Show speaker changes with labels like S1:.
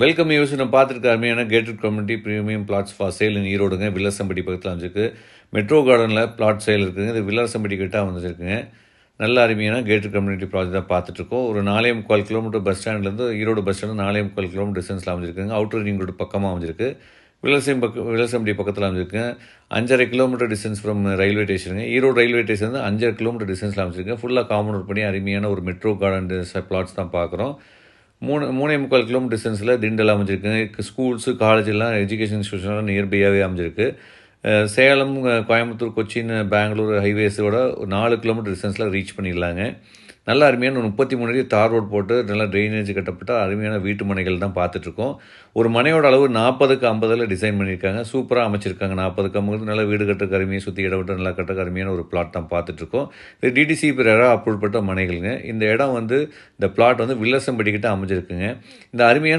S1: Welcome use நம்ம பார்த்துருக்க அருமையான gated community premium flats for sale in ஈரோடுங்க. Villasampatti பக்கத்தில் அமைஞ்சிருக்கு. மெட்ரோ கார்டனில் பிளாட் சேல் இருக்குதுங்க இது வில்லசம்பட்டி கிட்ட அமைஞ்சிருக்குங்க. நல்ல அருமையான கேட்டட் கம்யூனிட்டி ப்ராஜெக்ட் தான் பார்த்துட்ருக்கோம். ஒரு நாலே முக்கால் கிலோமீட்டர் பஸ் ஸ்டாண்ட்லேருந்து ஈரோடு பஸ் ஸ்டாண்டு நாலே முக்கால் கிலோமீட்டர் டிஸ்டன்ஸில் அமைஞ்சிருக்குங்க. அவுட்டர் ரிங் ரோடு பக்கமாக அமைஞ்சிருக்கு. வில்லசம் பக்கம் விலசம்படி பக்கத்தில் அமைஞ்சிருக்கு. அஞ்சரை கிலோமீட்டர் டிஸ்டன்ஸ் ஃப்ரம் ரயில்வே ஸ்டேஷனுங்க ஈரோடு ரயில்வே ஸ்டேஷன் வந்து அஞ்சரை கிலோமீட்டர் டிஸ்டன்ஸில் அமைச்சிருக்கேன் ஃபுல்லாக காம்பவுண்ட் பண்ணி அருமையான ஒரு மெட்ரோ கார்டன் பிளாட்ஸ் தான் பார்க்குறோம். மூணு மூணே முக்கால் கிலோமீட்டர் டிஸ்டன்ஸில் திண்டல் அமைஞ்சிருக்கு. ஸ்கூல்ஸு காலேஜெல்லாம் எஜுகேஷன் இன்ஸ்டியூஷன்லாம் நியர்பையாகவே அமைஞ்சிருக்கு. சேலம் கோயம்புத்தூர் கொச்சின் பெங்களூர் ஹைவேஸோட ஒரு நாலு கிலோமீட்டர் டிஸ்டன்ஸில் ரீச் பண்ணிடலாங்க நல்ல அருமையான ஒரு முப்பத்தி மூணு அடி தார் ரோடு போட்டு நல்லா ட்ரைனேஜ் கட்டப்பட்ட அருமையான வீட்டு மனைகள் தான் பார்த்துட்ருக்கோம். ஒரு மனையோட அளவு நாற்பதுக்கு ஐம்பதில் டிசைன் பண்ணியிருக்காங்க. சூப்பராக அமைச்சிருக்காங்க. நாற்பதுக்கு ஐம்பது நல்லா வீடு கட்டுற அருமையை சுற்றி இடவிட்டு நல்லா கட்டுறக்கு அருமையான ஒரு பிளாட் தான் பார்த்துட்ருக்கோம். இது டிடிசி பிறராக அப்ரூவ் பண்ண மனைகளுங்க. இந்த இடம் வந்து இந்த பிளாட் வந்து வில்லசம் கிட்ட அமைஞ்சிருக்குங்க. இந்த அருமையான